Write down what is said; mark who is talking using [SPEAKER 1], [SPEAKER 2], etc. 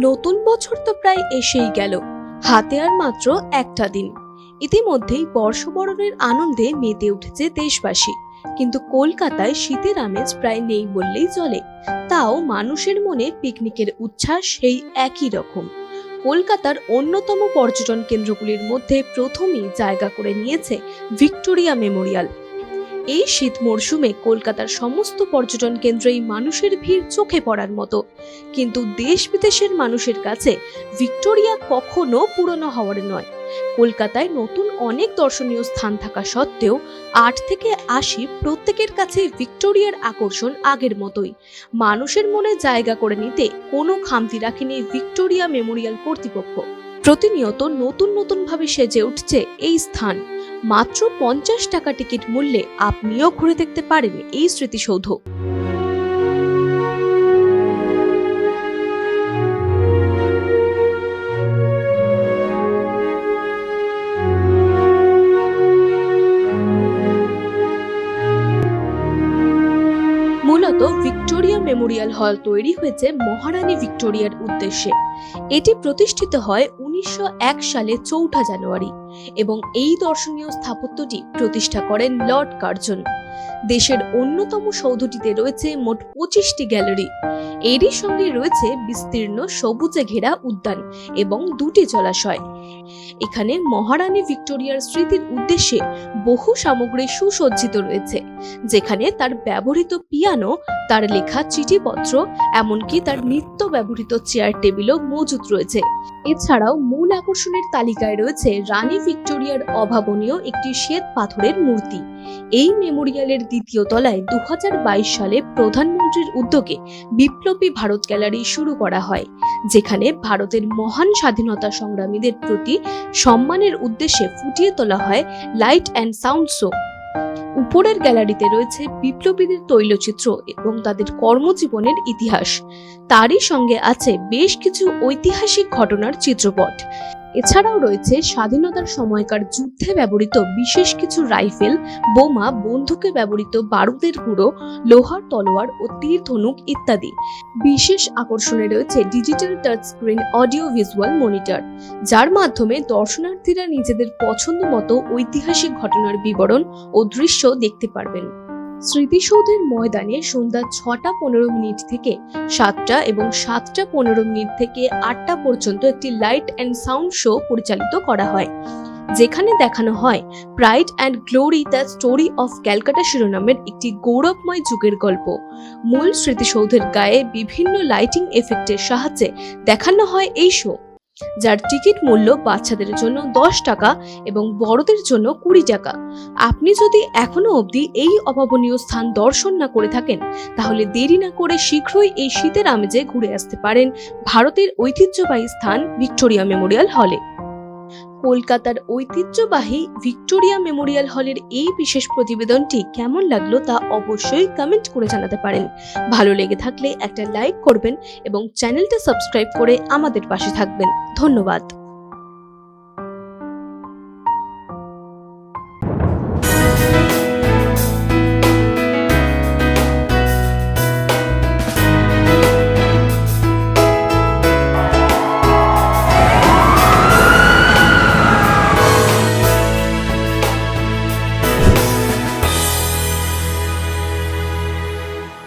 [SPEAKER 1] নতুন বছর তো প্রায় এসেই গেল। হাতে আর মাত্র একটা দিন। ইতিমধ্যেই বর্ষবরণের আনন্দে মেতে উঠেছে দেশবাসী। কিন্তু কলকাতায় শীতের আমেজ প্রায় নেই বললেই চলে। তাও মানুষের মনে পিকনিকের উচ্ছ্বাস সেই একই রকম। কলকাতার অন্যতম পর্যটন কেন্দ্রগুলির মধ্যে প্রথমেই জায়গা করে নিয়েছে ভিক্টোরিয়া মেমোরিয়াল। এই শীত মরশুমে কলকাতার সমস্ত পর্যটন কেন্দ্রেই মানুষের ভিড় চোখে পড়ার মতো। কিন্তু দেশ বিদেশের মানুষের কাছে ভিক্টোরিয়া কখনো পুরনো হওয়ার নয়। কলকাতায় নতুন অনেক দর্শনীয় স্থান থাকা সত্ত্বেও আট থেকে আশি প্রত্যেকের কাছে ভিক্টোরিয়ার আকর্ষণ আগের মতোই। মানুষের মনে জায়গা করে নিতে কোনো খামতি রাখেনি ভিক্টোরিয়া মেমোরিয়াল কর্তৃপক্ষ। প্রতিনিয়ত নতুন নতুন ভাবে সেজে উঠছে এই স্থান। মাত্র পঞ্চাশ টাকা টিকিট মূল্যে আপনিও ঘুরে দেখতে পারেন এই স্মৃতিসৌধ। মূলত ভিক্টোরিয়া মেমোরিয়াল হল তৈরি হয়েছে মহারানী ভিক্টোরিয়ার উদ্দেশ্যে। এটি প্রতিষ্ঠিত হয় উনিশশো এক সালে চৌঠা জানুয়ারি। এবং এই দর্শনীয় স্থাপত্যটি প্রতিষ্ঠা করেন লর্ড কার্জন। দেশের অন্যতম সৌধটিতে রয়েছে মোট পঁচিশটি গ্যালারি। এরই সঙ্গে রয়েছে বিস্তীর্ণ সবুজে ঘেরা উদ্যান এবং দুটি জলাশয়। এখানে মহারানী ভিক্টোরিয়ার স্মৃতির উদ্দেশ্যে বহু সামগ্রী সুসজ্জিত রয়েছে, যেখানে তার ব্যবহৃত পিয়ানো, তার লেখা চিঠিপত্র, এমনকি তার নিত্য ব্যবহৃত চেয়ার টেবিলও মজুত রয়েছে। এছাড়াও মূল আকর্ষণের তালিকায় রয়েছে রানী ভিক্টোরিয়ার অভাবনীয় একটি শ্বেত পাথরের মূর্তি। এই মেমোরিয়ালের দ্বিতীয় তলায় দু হাজার বাইশ সালে প্রধানমন্ত্রীর উদ্যোগে বিপ্লবী ভারত গ্যালারি শুরু করা হয়, যেখানে ভারতের মহান স্বাধীনতা সংগ্রামীদের প্রতি সম্মানের উদ্দেশ্যে ফুটিয়ে তোলা হয় লাইট অ্যান্ড সাউন্ড শো। উপরের গ্যালারিতে রয়েছে বিপ্লবীদের তৈলচিত্র এবং তাদের কর্মজীবনের ইতিহাস। তারই সঙ্গে আছে বেশ কিছু ঐতিহাসিক ঘটনার চিত্রপট। এছাড়াও রয়েছে স্বাধীনতার সময়কার যুদ্ধে ব্যবহৃত বিশেষ কিছু রাইফেল, বোমা, বন্দুকে ব্যবহৃত বারুদের গুঁড়ো, লোহার তলোয়ার ও তীর, ধনুক ইত্যাদি। বিশেষ আকর্ষণে রয়েছে digital touch screen audio visual monitor, যার মাধ্যমে দর্শনার্থীরা নিজেদের পছন্দ মতো ঐতিহাসিক ঘটনার বিবরণ ও দৃশ্য দেখতে পারবেন। স্মৃতিসৌধের ময়দানে সন্ধ্যা ছটা পনেরো মিনিট থেকে সাতটা এবং সাতটা পনেরো মিনিট থেকে আটটা পর্যন্ত একটি লাইট অ্যান্ড সাউন্ড শো পরিচালিত করা হয়, যেখানে দেখানো হয় pride and glory the story of Calcutta শিরোনামের একটি গৌরবময় যুগের গল্প। মূল স্মৃতিসৌধের গায়ে বিভিন্ন লাইটিং এফেক্টের সাহায্যে দেখানো হয় এই শো। যার টিকিট মূল্য বাচ্চাদের জন্য দশ টাকা এবং বড়দের জন্য কুড়ি টাকা। আপনি যদি এখনও অবধি এই অভাবনীয় স্থান দর্শন না করে থাকেন, তাহলে দেরি না করে শীঘ্রই এই শীতের আমেজে ঘুরে আসতে পারেন ভারতের ঐতিহ্যবাহী স্থান ভিক্টোরিয়া মেমোরিয়াল হলে। কলকাতার ঐতিহ্যবাহী ভিক্টোরিয়া মেমোরিয়াল হলের এই বিশেষ প্রতিবেদনটি কেমন লাগল তা অবশ্যই কমেন্ট করে জানাতে পারেন। ভালো লেগে থাকলে একটা লাইক করবেন এবং চ্যানেলটা সাবস্ক্রাইব করে আমাদের পাশে থাকবেন। ধন্যবাদ।